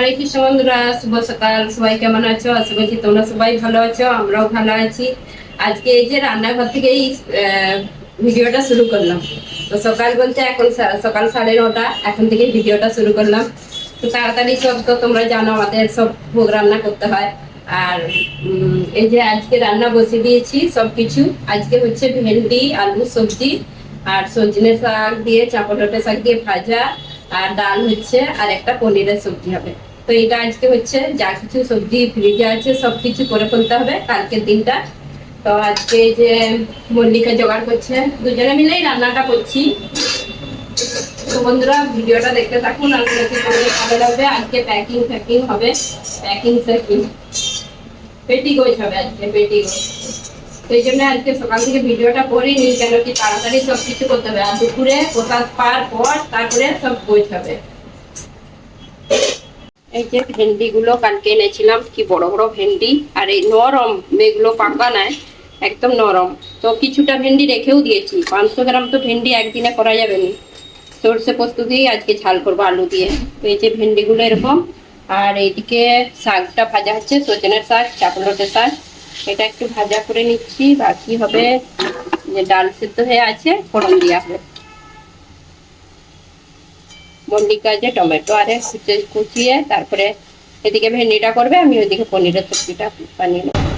হরে কৃষ্ণ বন্ধুরা শুভ সকাল। সবাই কেমন আছো? আশা করছি তোমরা সবাই ভালো আছো আমরাও ভালো আছি। আজকে এই যে রান্নাঘর থেকেই আহ, ভিডিওটা শুরু করলাম। তো সকাল বলতে এখন সকাল সাড়ে নটা এখন থেকে ভিডিওটা শুরু করলাম। তো তাড়াতাড়ি সব তো তোমরা জানো আমাদের সব ভোগ রান্না করতে হয়। আর এই যে আজকে রান্না বসিয়ে দিয়েছি সব কিছু আজকে হচ্ছে ভেন্ডি আলু সবজি। আর সজনে শাক দিয়ে চাপলোটে শাক দিয়ে ভাজা। আর ডাল হচ্ছে আর একটা পনিরের সবজি হবে। তো এটা আজকে হচ্ছে, যা কিছু সবজি, ফ্রিজে আছে সব কিছু করে ফেলতে হবে কালকের দিনটা। তো আজকে যে মল্লিকা জোগাড় করছে, দুজনে মিলেই রান্নাটা করছি। বন্ধুরা, ভিডিওটা দেখতে থাকুন তোমাদের ভালো লাগবে। আজকে প্যাকিং ফ্যাকিং হবে প্যাকিং স্যাকিং পেটি গোছ হবে আজকে পেটি গোছ সেই জন্য আজকে সকাল থেকে ভিডিওটা করিনি, কেন কি তাড়াতাড়ি সব কিছু করতে হবে। আর দুপুরে প্রসাদ পাওয়ার পর তারপরে সব গোছ হবে। এই যে ভেন্ডি গুলো কালকে এনেছিলাম, কি বড় বড় ভেন্ডি। আর এই নরম এগুলো পাকা নাই একদম নরম। তো কিছুটা ভেন্ডি রেখেও দিয়েছি। পাঁচশো গ্রাম তো ভেন্ডি একদিনে করা যাবে না। সর্ষে পোস্ত দিয়ে আজকে ঝাল করব আলু দিয়ে। তো এই যে ভেন্ডিগুলো এরকম। আর এইদিকে শাকটা ভাজা হচ্ছে, সজনের শাক, চাপলটের শাক। এটা একটু ভাজা করে নিচ্ছি। বাকি হবে যে ডাল সেদ্ধ হয়ে আছে, ফোড়ন দেওয়া হবে মল্লিকা, যে টমেটো আরে কুচে কুচিয়ে তারপরে এদিকে ভেন্ডিটা করবে, আমি ওইদিকে পনিরের সবজিটা বানিয়ে নেব।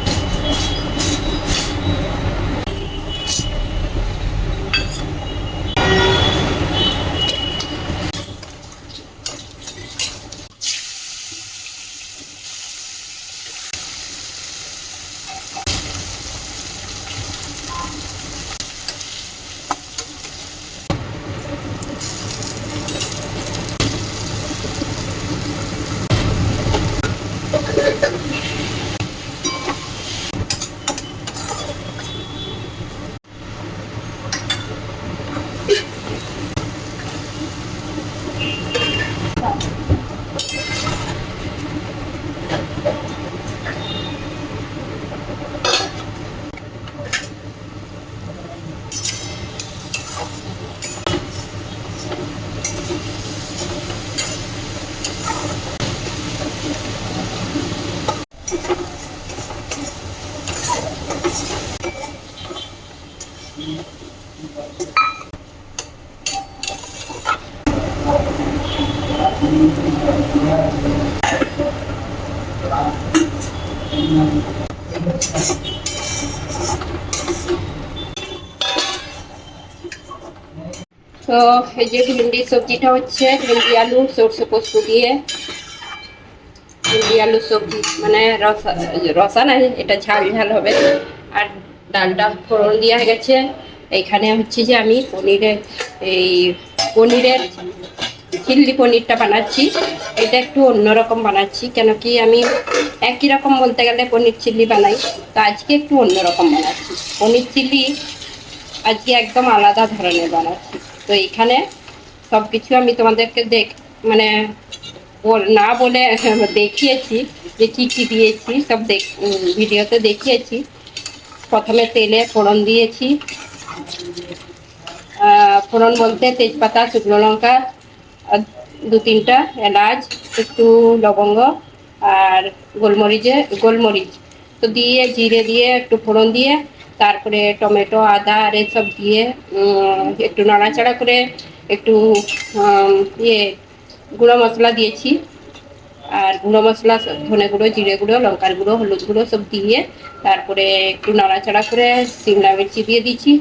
তো এই যে ভেন্ডির সবজিটা হচ্ছে, ভেন্ডি, আলু, সর্ষে পোস্ত দিয়ে। ভেন্ডি, আলু, সবজি মানে রসা রসা না, এটা ঝাল ঝাল হবে। আর ডালটা ফোড়ন দেওয়া হয়ে গেছে। এইখানে হচ্ছে যে আমি পনিরের এই পনিরের চিল্লি পনিরটা বানাচ্ছি। এটা একটু অন্যরকম বানাচ্ছি, কেন কি আমি একই রকম বলতে গেলে পনির চিল্লি বানাই। তো আজকে একটু অন্যরকম বানাচ্ছি। পনির চিল্লি আজকে একদম আলাদা ধরনের বানাচ্ছি। তো এখানে সব কিছু আমি তোমাদেরকে দেখ মানে না বলে দেখিয়েছি যে কী কী দিয়েছি, সব দেখ ভিডিওতে দেখিয়েছি। প্রথমে তেলে ফোড়ন দিয়েছি। ফোড়ন বলতে তেজপাতা, শুকনো লঙ্কা দু তিনটা এলাচ, একটু লবঙ্গ আর গোলমরিচে, গোলমরিচ। তো দিয়ে, জিরে দিয়ে একটু ফোড়ন দিয়ে তারপরে টমেটো, আদা, আর এসব দিয়ে একটু নাড়াচাড়া করে একটু ইয়ে গুঁড়ো মশলা দিয়েছি। আর গুঁড়ো মশলা, ধনে গুঁড়ো, জিরে গুঁড়ো, লঙ্কার গুঁড়ো, হলুদ গুঁড়ো সব দিয়ে তারপরে একটু নাড়াচাড়া করে সিমলা মির্চি দিয়ে দিচ্ছি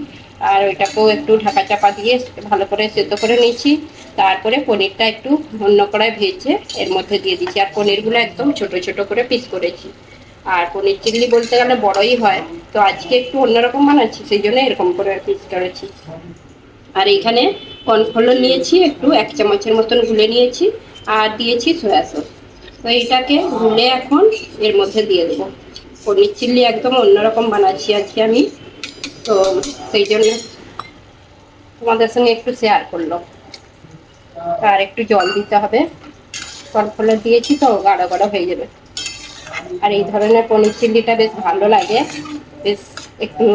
আর ওইটাকেও একটু ঢাকা চাপা দিয়ে ভালো করে সেদ্ধ করে নিচ্ছি তারপরে পনিরটা একটু অন্য কড়ায় ভেজে এর মধ্যে দিয়ে দিচ্ছি আর পনিরগুলো একদম ছোট ছোট করে পিস করেছি। আর পনির চিল্লি বলতে গেলে বড়ই হয়। তো আজকে একটু অন্যরকম বানাচ্ছি, সেই জন্য এরকম করে আর পিস করেছি আর এখানে কর্নফ্লোর নিয়েছি, একটু এক চামচের মতন গুলে নিয়েছি আর দিয়েছি সয়া সস তো এটাকে গুলে এখন এর মধ্যে দিয়ে দেবো। পনির চিল্লি একদম অন্যরকম বানাচ্ছি আজকে আমি। তো সেই জন্য তোমাদের সঙ্গে একটু শেয়ার করল আর একটু জল দিতে হবে। কর্নফ্লোর দিয়েছি তো, গাঢ় গাঢ় হয়ে যাবে। আর এই ধরনের পনির চিল্লিটা বেশ ভালো লাগে। বেশ একটু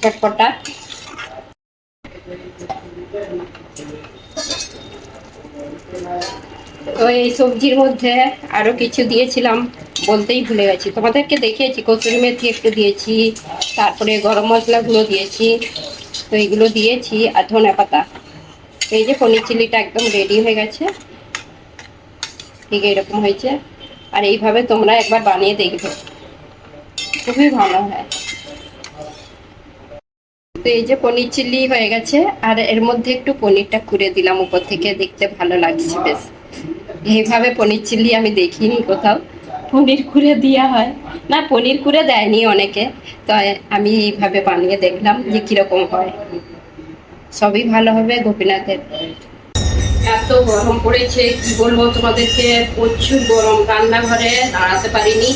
চটপটা। তো এই সবজির মধ্যে আরও কিছু দিয়েছিলাম, বলতেই ভুলে গেছি। তোমাদেরকে দেখিয়েছি কসুরি মেথি একটু দিয়েছি, তারপরে গরম মশলাগুলো দিয়েছি, তো এইগুলো দিয়েছি, আর ধনে পাতা। এই যে পনির চিলিটা একদম রেডি হয়ে গেছে। ঠিক এরকম হয়েছে। আর এইভাবে তোমরা একবার বানিয়ে দেখবে। খুবই ভালো হয়। তো এই যে পনির চিল্লি হয়ে গেছে, আর এর মধ্যে একটু পনিরটা খুঁড়ে দিলাম উপর থেকে, দেখতে ভালো লাগছে বেশ। এইভাবে পনির চিল্লি আমি দেখিনি কোথাও। পনির খুঁড়ে দেওয়া হয়। না, পনির খুঁড়ে দেয়নি অনেকে। তো আমি এইভাবে বানিয়ে দেখলাম যে কীরকম হয়। সবই ভালো হবে গোপীনাথের। এত গরম পড়েছে, কি বলব তোমাদেরকে? প্রচুর গরম, রান্নাঘরে দাঁড়াতে পারিনি,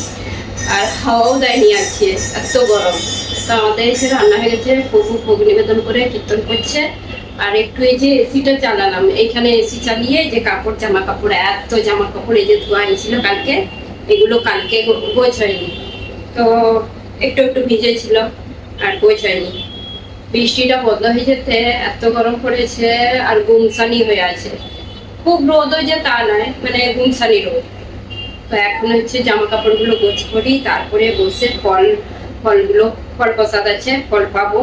আর হাওয়াও দেয়নি আজকে, এত গরম। তো আমাদের এসে রান্না হয়ে গেছে, প্রভু ভোগ নিবেদন করে কীর্তন করছে। আর একটু এই যে এসিটা চালালাম, এইখানে এসি চালিয়ে যে কাপড় জামা কাপড় এত জামা কাপড় এই যে ধোয়া হয়েছিল কালকে, এগুলো কালকে গোছ হয়নি তো একটু একটু ভিজে ছিল আর গোছ হয়নি বৃষ্টিটা বন্ধ হয়ে যেতে এত গরম পড়েছে আর গুমসানি হয়ে আছে। খুব রোদ যে তা নয় মানে গুমসানি রোদ। তো এখন হচ্ছে জামা কাপড়গুলো গোছ করি, তারপরে বসে ফল, ফলগুলো, ফল প্রসাদ আছে, ফল পাবো।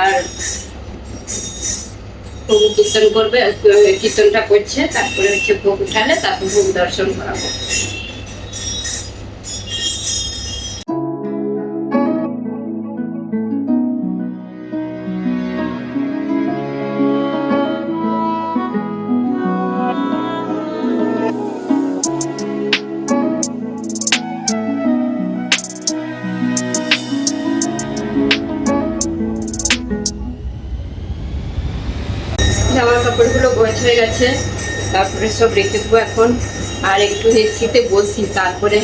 আর প্রভু কীর্তন করবে, কীর্তনটা করছে, তারপরে হচ্ছে ভোগ উঠালে তারপর ভোগ দর্শন করাবো। হয়ে গেছে। তারপরে সব রেখে দেবো এখন। আর একটু এসিতে বসি তারপরে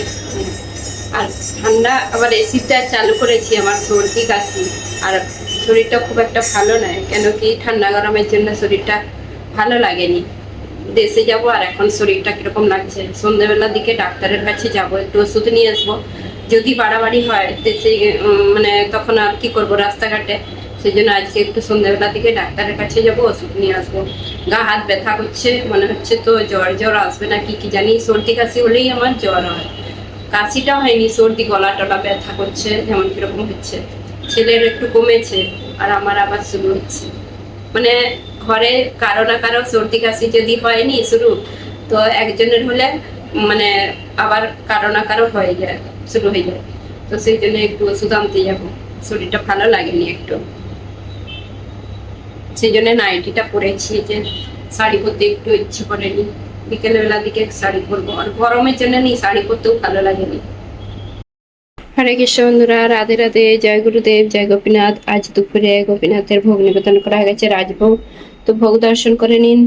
আর ঠান্ডা, আবার এসিটা চালু করেছি আমার সর্দি, কাশি। আর শরীরটা খুব একটা ভালো নয় কেন কি ঠান্ডা গরমের জন্য শরীরটা ভালো লাগেনি। দেশে যাব আর এখন শরীরটা কীরকম লাগছে। সন্ধ্যেবেলার দিকে ডাক্তারের কাছে যাব, একটু ওষুধ নিয়ে আসব। যদি বাড়াবাড়ি হয়, দেশে মানে তখন আর কি করব রাস্তাঘাটে? সেই জন্য আজকে একটু সন্ধ্যাবেলার দিকে ডাক্তারের কাছে যাব, ওষুধ নিয়ে আসব। গা হাত ব্যথা করছে, মনে হচ্ছে তো জ্বর জ্বর আসবে না কি কি জানি, সর্দি কাশি হলেই আমার জ্বর হয়। কাশিটা হয়নি, সর্দি, গলা টলা ব্যথা করছে, যেমন কীরকম হচ্ছে। ছেলের একটু কমেছে, আর আমার আবার শুরু হচ্ছে। মানে ঘরে কারও না কারও সর্দি কাশি যদি হয়নি শুরু, তো একজনের হলে মানে আবার কারও না কারও হয়ে যায়, শুরু হয়ে যায়। তো সেই জন্য একটু ওষুধ আনতে যাব। শরীরটা ভালো লাগেনি একটু। সেই জন্য নাইটিটা পরেছি যে শাড়ি পরতে একটু ইচ্ছে করেনি। বিকেল বেলার দিকে শাড়ি পরবো। আর গরমের জন্য নি শাড়ি পরতেও ভালো লাগেনি। হরে কৃষ্ণ বন্ধুরা, রাধে রাধে, জয় গুরুদেব, জয় গোপীনাথ। আজ দুপুরে গোপীনাথের ভোগ নিবেদন করা গেছে রাজভোগ। তো ভোগ দর্শন করে নিন।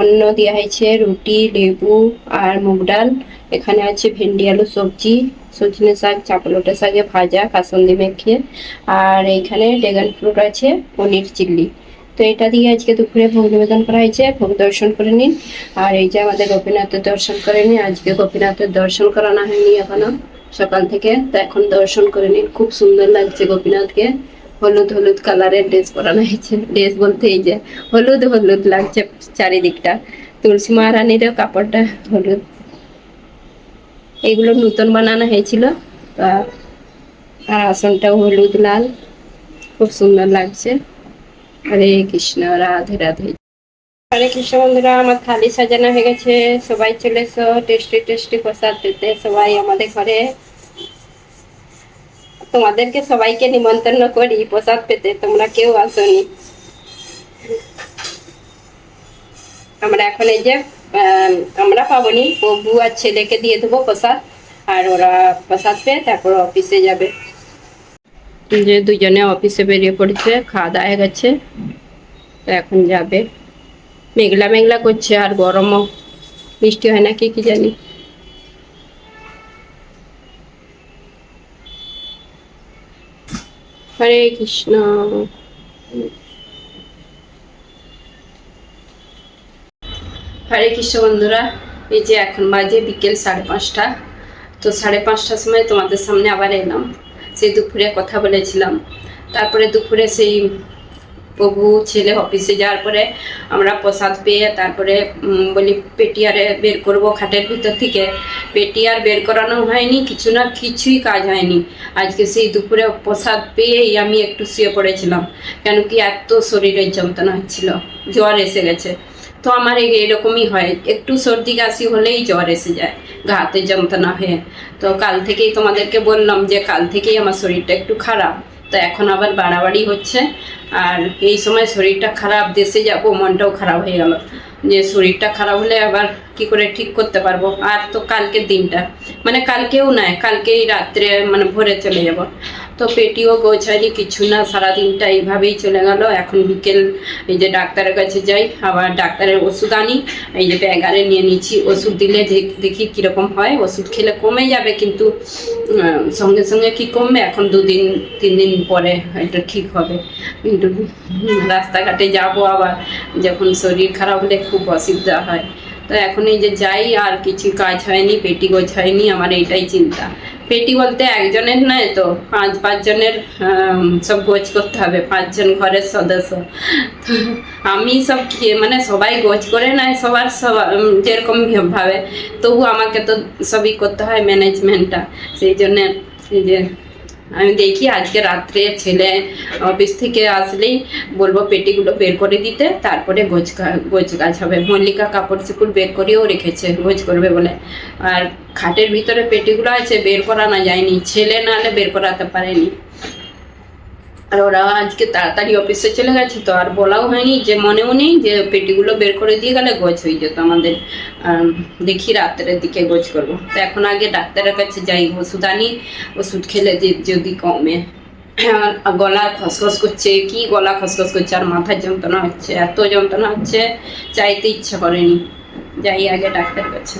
অন্ন দেওয়া হয়েছে, রুটি, লেবু আর মুগ ডাল। এখানে আছে ভেন্ডি, আলু, সবজি। সজনে শাক চাপলোটা শাকে ভাজা, কাসন্দি মেখে। আর এইখানে ড্রাগন ফ্রুট আছে, পনির চিল্লি। তো এটা দিয়ে আজকে দুপুরে ভোগ নিবেদন করা হয়েছে। ভোগ দর্শন করে নিন। আর এই যে আমাদের গোপীনাথের দর্শন করে নিন। আজকে গোপীনাথের দর্শন করানো হয়নি এখনও সকাল থেকে। তো এখন দর্শন করে নিন। খুব সুন্দর লাগছে গোপীনাথকে। হলুদ হলুদ কালারের ড্রেস পরানো হয়েছে। ড্রেস বলতে এই যে হলুদ হলুদ লাগছে চারিদিকটা। তুলসী মহারানীরও কাপড়টা হলুদ। এগুলো নতুন বানানো হয়েছিল। আর আসনটাও হলুদ লাল। খুব সুন্দর লাগছে। হরে কৃষ্ণ, রাধে রাধে। হরে কৃষ্ণ বন্ধুরা, আমার থালি সাজানো হয়ে গেছে। সবাই চলে এসো টেস্টি টেস্টি প্রসাদ পেতে সবাই আমাদের ঘরে। তোমাদেরকে সবাইকে নিমন্ত্রণ করি প্রসাদ পেতে, তোমরা কেউ আসোনি। আমরা এখন এই যে আমরা পাবনি প্রভু আর ছেলেকে দিয়ে দেবো প্রসাদ, আর ওরা প্রসাদ পেয়ে তারপর অফিসে যাবে। যে দুজনে অফিসে বেরিয়ে পড়েছে, খাওয়া দাওয়া হয়ে গেছে, তো এখন যাবে। মেঘলা মেঘলা করছে, আর গরমও। বৃষ্টি হয় না কি কি জানি। হরে কৃষ্ণ। হরে কৃষ্ণ বন্ধুরা, এই যে এখন বাজে বিকেল সাড়ে পাঁচটা। তো সাড়ে পাঁচটার সময় তোমাদের সামনে আবার এলাম। সেই দুপুরে কথা বলেছিলাম। তারপরে দুপুরে সেই প্রভু ছেলে অফিসে যাওয়ার পরে আমরা প্রসাদ পেয়ে তারপরে বলি পেটিয়ারে বের করব খাটের ভিতর থেকে। পেটিয়ার বের করানো হয়নি, কিছু না কিছুই কাজ হয়নি। আজকে সেই দুপুরে প্রসাদ পেয়েই আমি একটু শুয়ে পড়েছিলাম। কেন কি এত শরীরের যন্ত্রণা হচ্ছিল, জ্বর এসে গেছে। তো আমার এরকমই হয়। একটু সর্দি কাশি হলেই জ্বর এসে যায়, গা হাতে যন্ত্রণা হয়ে। তো কাল থেকেই তোমাদেরকে বললাম যে কাল থেকেই আমার শরীরটা একটু খারাপ। তো এখন আবার বাড়াবাড়ি হচ্ছে। আর এই সময় শরীরটা খারাপ, দেশে যাব, মনটাও খারাপ হয়ে গেল। যে শরীরটা খারাপ হলে আবার কি করে ঠিক করতে পারব? আর তো কালকের দিনটা। মানে কালকেও নয় কালকেই রাত্রে মানে ভোরে চলে যাব। তো পেটিও গোছায়নি, কিছু না, সারাদিনটা এইভাবেই চলে গেল। এখন বিকেল, এই যে ডাক্তারের কাছে যাই, আবার ডাক্তারের ওষুধ আনি, এই যে ব্যাগারে নিয়ে নিচ্ছি, ওষুধ দিলে দেখি কীরকম হয়। ওষুধ খেলে কমে যাবে, কিন্তু সঙ্গে সঙ্গে কি কমবে? এখন দুদিন, তিন দিন পরে এটা ঠিক হবে। কিন্তু রাস্তাঘাটে যাব আবার, যখন শরীর খারাপ হলে খুব অসুবিধা হয়। তো এখন এই যে যাই, আর কিছু কাজ হয়নি, পেটি গোছ হয়নি, আমার এইটাই চিন্তা। পেটি বলতে একজনের নয় তো, পাঁচ পাঁচজনের সব গোছ করতে হবে, পাঁচজন ঘরের সদস্য। আমি সব খেয়ে মানে সবাই গোছ করে নেয় সবার সবার যেরকম ভাবে। তবু আমাকে তো সবই করতে হয় ম্যানেজমেন্টটা, সেই জন্যে এই যে আমি দেখি আজকে রাত্রে ছেলে অফিস থেকে আসলেই বলব পেটিগুলো বের করে দিতে, তারপরে গোছ গোছ গাছ হবে। মল্লিকা কাপড় চুপড় বের করেও রেখেছে, গোছ করবে বলে। আর খাটের ভিতরে পেটিগুলো আছে, বের করানো যায়নি। ছেলে নাহলে বের করাতে পারেনি। আর ওরা আজকে তাড়াতাড়ি অফিসে চলে গেছে তো আর বলাও হয়নি যে মনেও নেই যে পেটিগুলো বের করে দিয়ে গেলে গোছ হয়ে যেত আমাদের। আম, দেখি রাত্রের দিকে গোছ করব। তো এখন আগে ডাক্তারের কাছে যাই ওষুধ আনি ওষুধ খেলে যদি কমে। আর গলা খসখস করছে কি গলা খসখস করছে আর মাথার যন্ত্রণা হচ্ছে এত যন্ত্রণা হচ্ছে চাইতে ইচ্ছা করেনি। যাই আগে ডাক্তারের কাছে।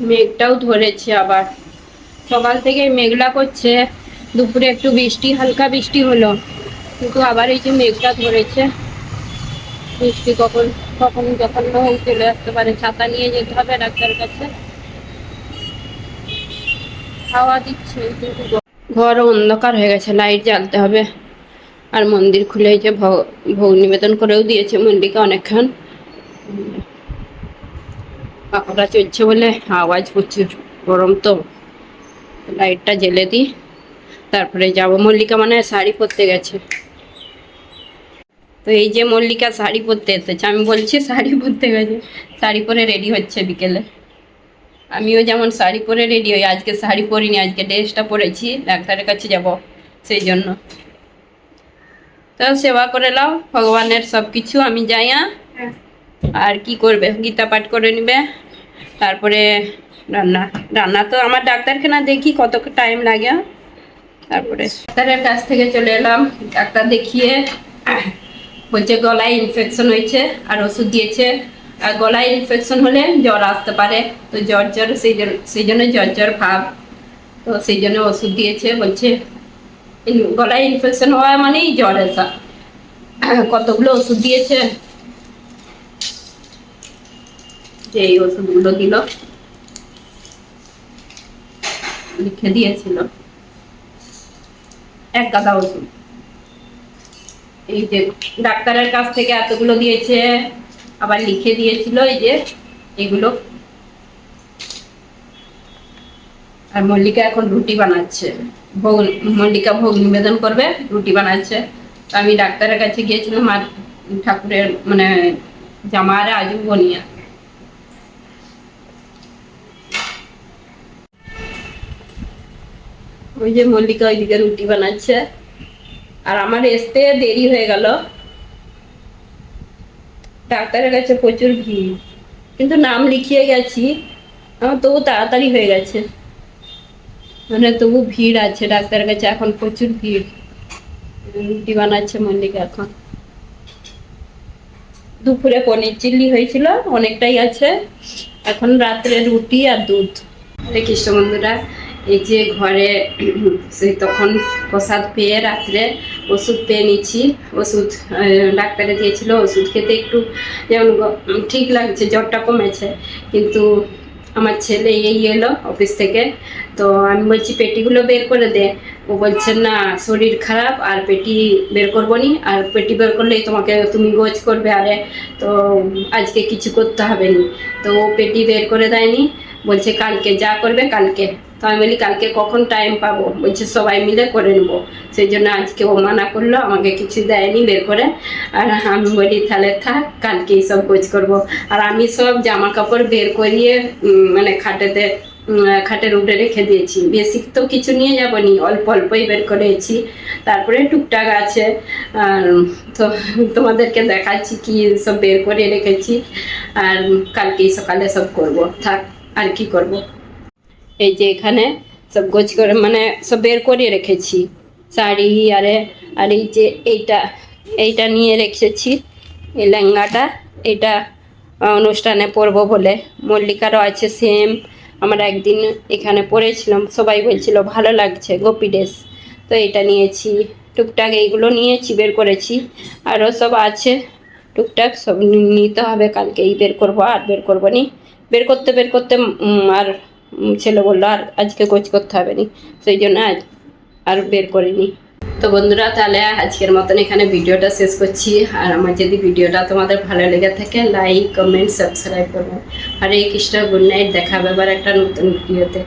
মেঘটাও ধরেছে আবার। সকাল থেকে মেঘলা করছে। দুপুরে একটু বৃষ্টি, হালকা বৃষ্টি হলো। কিন্তু আবার এই যে মেঘটা ধরেছে। বৃষ্টি কখন কখন যখন হোক চলে আসতে পারে। ছাতা নিয়ে যেতে হবে ডাক্তারের কাছে। হাওয়া দিচ্ছে, কিন্তু ঘর অন্ধকার হয়ে গেছে, লাইট জ্বালতে হবে। আর মন্দির খুলে যে ভোগ নিবেদন করেও দিয়েছে মন্দিরকে অনেকক্ষণ। পাখা চলছে বলে আওয়াজ প্রচুর, গরম তো। লাইটটা জ্বেলে দিই। তারপরে যাব। মল্লিকা মানে শাড়ি পরতে গেছে। তো এই যে মল্লিকা শাড়ি পরতে এসেছে, আমি বলছি শাড়ি পরতে গেছে। শাড়ি পরে রেডি হচ্ছে বিকেলে। আমিও যেমন শাড়ি পরে রেডি হই, আজকে শাড়ি পরিনি, আজকে ড্রেসটা পরেছি, ডাক্তারের কাছে যাব সেই জন্য। তো সেবা করে নাও, ভগবানের সব কিছু আমি যাই? আর কি করবে? গীতা পাঠ করে নিবে। তারপরে রান্না। রান্না তো আমার ডাক্তারখানা দেখি কত টাইম লাগে তারপরে ডাক্তারের কাছ থেকে চলে এলাম। ডাক্তার দেখিয়ে বলছে, গলায় ইনফেকশন হয়েছে আর ওষুধ দিয়েছে। আর গলায় ইনফেকশন হলে জ্বর আসতে পারে। তো জ্বর জ্বর, সেই জন্য সেই জন্য জ্বর জ্বর ভাব। তো সেই জন্য ওষুধ দিয়েছে, বলছে গলায় ইনফেকশন হওয়া মানেই জ্বর আসা। কতগুলো ওষুধ দিয়েছে? যে এই ওষুধগুলো দিল। লিখে দিয়েছিল। এক গাদা ওষুধ। এই যে ডাক্তারের কাছ থেকে এতগুলো দিয়েছে, আবার লিখে দিয়েছিল এই যে এগুলো। আর মল্লিকা এখন রুটি বানাচ্ছে। ভোগ, মল্লিকা ভোগ নিবেদন করবে, রুটি বানাচ্ছে। তো আমি ডাক্তারের কাছে গিয়েছিলাম আর ঠাকুরের মানে জামারে আজু বনিয়া ওই যে মল্লিকা ওইদিকে রুটি বানাচ্ছে। আর আমার আসতে দেরি হয়ে গেল। ডাক্তারের কাছে প্রচুর ভিড়। কিন্তু নাম লিখিয়ে গেছি। আমার তবু তাড়াতাড়ি হয়ে গেছে। মানে তবু ভিড় আছে ডাক্তারের কাছে, এখন প্রচুর ভিড়। রুটি বানাচ্ছে মল্লিকা এখন। দুপুরে পনির চিল্লি হয়েছিল, অনেকটাই আছে। এখন রাত্রে রুটি আর দুধ। হরে কৃষ্ণ বন্ধুরা এই যে ঘরে, সেই তখন প্রসাদ পেয়ে রাত্রে ওষুধ পেয়ে নিচ্ছি ওষুধ ডাক্তারে দিয়েছিল, ওষুধ খেতে একটু যেমন ঠিক লাগছে, জ্বরটা কমেছে। কিন্তু আমার ছেলে এই এলো অফিস থেকে, তো আমি বলছি, পেটিগুলো বের করে দে। ও বলছে, না, শরীর খারাপ, আর পেটি বের করব নি আর পেটি বের করলেই তোমাকে, তুমি গোছ করবে আরে। তো আজকে কিছু করতে হবে নি। তো ও পেটি বের করে দেয়নি, বলছে, কালকে যা করবে, কালকে তো আমি বলি কালকে কখন টাইম পাবো? বলছে সবাই মিলে করে নেব। সেই জন্য আজকে ও মানা করল, আমাকে কিছু দেয়নি বের করে। আর আমি বলি, তাহলে থাক, কালকেই সব গোছ করব। আর আমি সব জামা কাপড় বের করিয়ে মানে খাটেতে খাটের উঠে রেখে দিয়েছি। বেশি তো কিছু নিয়ে যাব নি অল্প অল্পই বের করেছি। তারপরে টুকটাক আছে। আর তো তোমাদেরকে দেখাচ্ছি কি সব বের করে রেখেছি। আর কালকেই সকালে সব করব। থাক, আর কি করব? এই যে এখানে সব গোছ করে মানে সব বের করে রেখেছি। শাড়ি আরে, আর এই যে এইটা এইটা নিয়ে রেখেছি। এই লেহেঙ্গাটা, এটা অনুষ্ঠানে পরবো বলে। মল্লিকারও আছে সেম আমরা একদিন এখানে পরেছিলাম সবাই বলছিল, ভালো লাগছে গোপী ড্রেস। তো এটা নিয়েছি। টুকটাক এইগুলো নিয়েছি, বের করেছি। আরও সব আছে। টুকটাক সব নিতে হবে, কালকেই বের করব, আর বের করব নি। বের করতে বের করতে আর ছেলে বলল, আর আজকে কোচ করতে হবে নি। সেই জন্য আজ আর বের করিনি। তো বন্ধুরা, তাহলে আজকের মতন এখানে ভিডিওটা শেষ করছি। আর আমার যদি ভিডিওটা তোমাদের ভালো লেগে থাকে লাইক কমেন্ট সাবস্ক্রাইব করবেন হরে কৃষ্ণ গুড নাইট দেখাবে আবার একটা নতুন ভিডিওতে।